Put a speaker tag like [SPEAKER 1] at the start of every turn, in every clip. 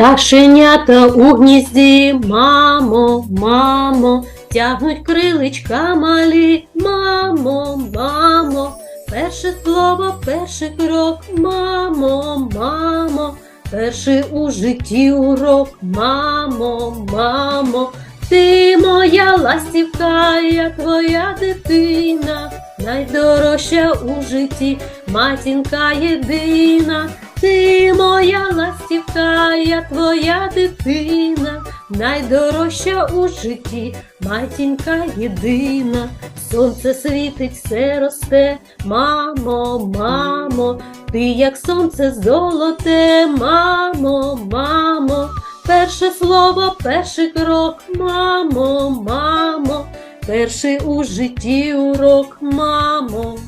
[SPEAKER 1] Пташенята у гнізді, мамо, мамо, тягнуть криличка малі, мамо, мамо, перше слово, перший крок, мамо, мамо, перший у житті урок, мамо, мамо, ти моя ластівка, я твоя дитина, найдорожча у житті, матінка єдина. Ти моя ластівка, я твоя дитина, найдорожча у житті, матінка єдина, сонце світить, все росте, мамо, мамо, ти як сонце золоте, мамо, мамо, перше слово, перший крок, мамо, мамо, перший у житті урок, мамо,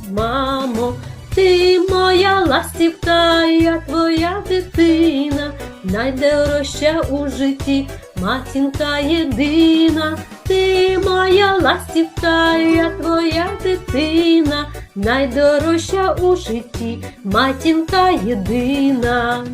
[SPEAKER 1] ластівка, твоя дитина, найдорожча у житті, матінка єдина, ти моя ластівка, твоя дитина, найдорожча у житті, матінка єдина.